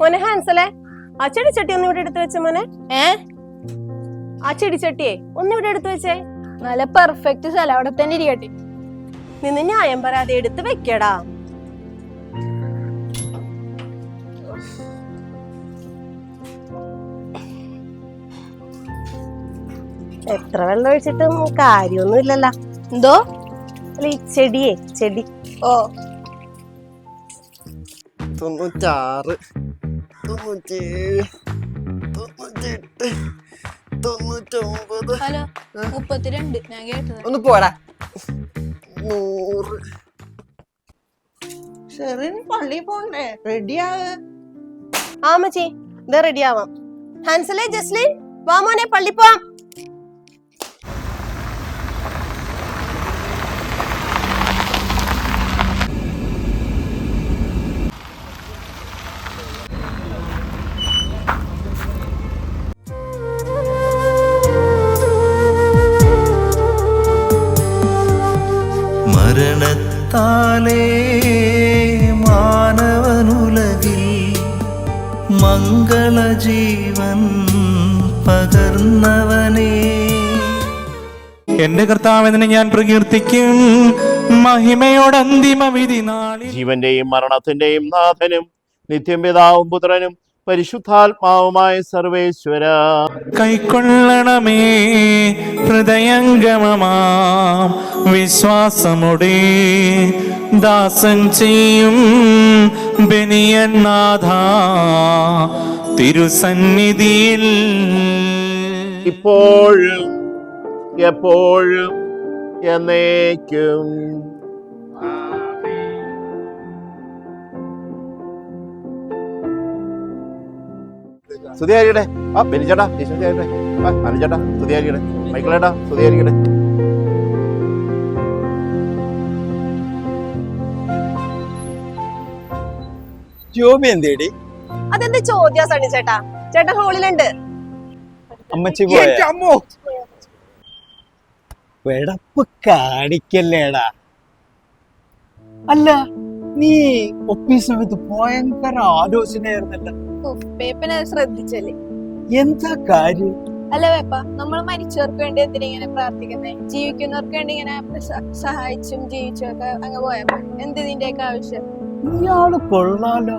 മോനെ ഹാൻസലേ ആ ചെടിച്ചട്ടി ഒന്ന് ഇവിടെ എടുത്തു വെച്ച മോനെ. ഏ? ആ ചെടിച്ചട്ടിയെ ഒന്ന് ഇവിടെ എടുത്തു വെച്ചേ? നല്ല പെർഫെക്റ്റ് സ്ഥലം. അവിടെ തന്നെ ഇരിക്കട്ടെ. നിന്ന് ന്യായം പറയാതെ എടുത്ത് വെക്കടാ. എത്ര വെള്ളം ഒഴിച്ചിട്ടും കാര്യൊന്നും ഇല്ലല്ലോ എന്തോ? അല്ല ഈ ചെടിയെ ചെടി. ഓ. തൊണ്ണൂറ്റാറ്. തൊണ്ണൂറ്റേഴ് തൊണ്ണൂറ്റെട്ട് തൊണ്ണൂറ്റൊമ്പത്. ഹലോ മുപ്പത്തിരണ്ട്. ഞാൻ കേട്ടത്. ഒന്ന് പോടാ. നൂറ്. ഷെറിൻ പള്ളി പോണ്ടേ? റെഡിയാവ് ആമച്ചി ഇത് റെഡി ആവാം. ഹാൻസലേ ജസ്ലിൻ വാമോനെ പള്ളി പോവാം. മരണത്താലേ മാനവനുലകിൽ മംഗളജീവൻ പകർന്നവനേ. എന്റെ കർത്താവിനെ ഞാൻ പ്രകീർത്തിക്കും മഹിമയോട് അന്തിമ വിധി നാളിൽ ജീവന്റെയും മരണത്തിന്റെയും നാഥനും നിത്യം പിതാവും പുത്രനും പരിശുദ്ധാത്മാവുമായ സർവേശ്വര. കൈക്കൊള്ളണമേ ഹൃദയംഗമമാം വിശ്വാസമുടെ. ദാസൻ ചെയ്യും ബനിയനാഥ തിരുസന്നിധിയിൽ. ഇപ്പോഴും എപ്പോഴും എന്നേക്കും. സ്തുതിയായിരിക്കട്ടെ. ആ ബെനിച്ചേട്ടാ ഈശ്വരിയായിരിക്കട്ടെ ആ അനുചേട്ടാ സ്തുതിയായിരിക്കട്ടെ. മൈക്കിളേട്ടാ സ്തുതിയായിരിക്കട്ടെ. ജോബി എന്തേടി? അതെന്ത് ചോദ്യാ സണ്ണി ചേട്ടാ? ചേട്ടൻ ഹോളിലുണ്ട്. അമ്മച്ചി പോയ? വെടപ്പ് കാണിക്കല്ലേടാ. അല്ല നീ ഒപ്പീസ് സമയത്ത് ഭയങ്കര ആലോചനയായിരുന്നല്ല. ശ്രദ്ധിച്ചല്ലേ? എന്താ കാര്യം? അല്ല വേപ്പ നമ്മൾ മരിച്ചവർക്ക് വേണ്ടി എന്തിനാ ഇങ്ങനെ പ്രാർത്ഥിക്കുന്നേ? ജീവിക്കുന്നവർക്ക് വേണ്ടി ഇങ്ങനെ സഹായിച്ചും ജീവിച്ചും ഒക്കെ അങ്ങ് പോയപ്പോ എന്ത് ഇതിന്റെയൊക്കെ ആവശ്യം? ഇയാൾ കൊള്ളാലോ.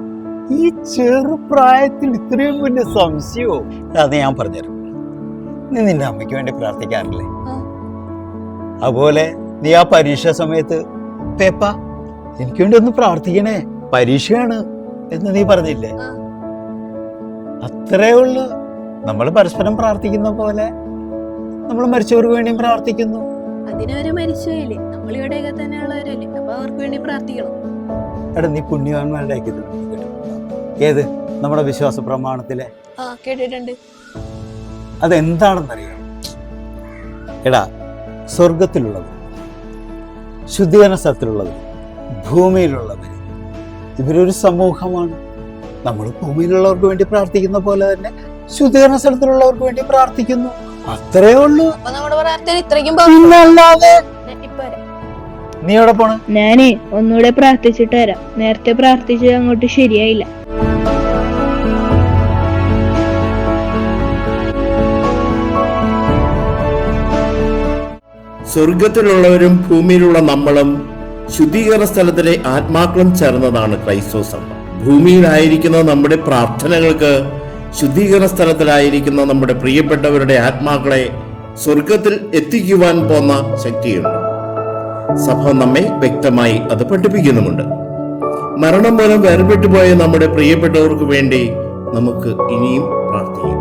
ഈ ചെറുപ്രായത്തിൽ ഇത്രയും വലിയ സംശയമോ അത് ഞാൻ പറഞ്ഞുതരാം. നീ നിന്റെ അമ്മയ്ക്ക് വേണ്ടി പ്രാർത്ഥിക്കാറില്ലേ. അതുപോലെ നീ ആ പരീക്ഷ സമയത്ത് പേപ്പ എനിക്ക് വേണ്ടി ഒന്ന് പ്രാർത്ഥിക്കണേ. പരീക്ഷയാണ് എന്ന് നീ പറഞ്ഞില്ലേ. അത്രേ ഉള്ളു. നമ്മൾ പരസ്പരം പ്രാർത്ഥിക്കുന്ന പോലെ നമ്മൾ മരിച്ചവർക്ക് വേണ്ടിയും പ്രാർത്ഥിക്കുന്നു. അതിനവര് മരിച്ചുപോയില്ലേ നമ്മളിവിടെയൊക്കെ തന്നെ ഉള്ളവരല്ലേ അപ്പൊ അവർക്ക് വേണ്ടി പ്രാർത്ഥിക്കണം. എടാ നീ പുണ്യവാന്മാരുടെ ഐക്യത്തിൽ ഏത്? നമ്മുടെ വിശ്വാസ പ്രമാണത്തിലെ. കേട്ടിട്ടുണ്ട്. അതെന്താണെന്നറിയണം എടാ സ്വർഗത്തിലുള്ളവർ ശുദ്ധീകരണ സ്ഥലത്തിലുള്ളവർ ഭൂമിയിലുള്ളവർ ഇവരൊരു സമൂഹമാണ്. നമ്മൾ ഭൂമിയിലുള്ളവർക്ക് വേണ്ടി പ്രാർത്ഥിക്കുന്ന പോലെ തന്നെ ശുദ്ധീകരണ സ്ഥലത്തിലുള്ളവർക്ക് വേണ്ടി പ്രാർത്ഥിക്കുന്നു. അത്രേ ഉള്ളൂ. നമ്മുടെ പ്രാർത്ഥന ഇത്രയ്ക്കും വരാം. നീ എവിടെ പോണ്? ഞാനേ ഒന്നുകൂടെ പ്രാർത്ഥിച്ചിട്ട് വരാം. നേരത്തെ പ്രാർത്ഥിച്ചത് അങ്ങോട്ട് ശരിയായില്ല. സ്വർഗത്തിലുള്ളവരും ഭൂമിയിലുള്ള നമ്മളും ശുദ്ധീകരണ സ്ഥലത്തിലെ ആത്മാക്കളും ചേർന്നതാണ് ക്രൈസ്തവ സഭ ഭൂമിയിലായിരിക്കുന്ന നമ്മുടെ പ്രാർത്ഥനകൾക്ക് ശുദ്ധീകരണ സ്ഥലത്തിലായിരിക്കുന്ന നമ്മുടെ പ്രിയപ്പെട്ടവരുടെ ആത്മാക്കളെ സ്വർഗത്തിൽ എത്തിക്കുവാൻ പോന്ന ശക്തിയുണ്ട്. സഭ നമ്മെ വ്യക്തമായി അത് പഠിപ്പിക്കുന്നുമുണ്ട്. മരണം മൂലം വേർപെട്ടു പോയ നമ്മുടെ പ്രിയപ്പെട്ടവർക്ക് വേണ്ടി നമുക്ക് ഇനിയും പ്രാർത്ഥിക്കാം.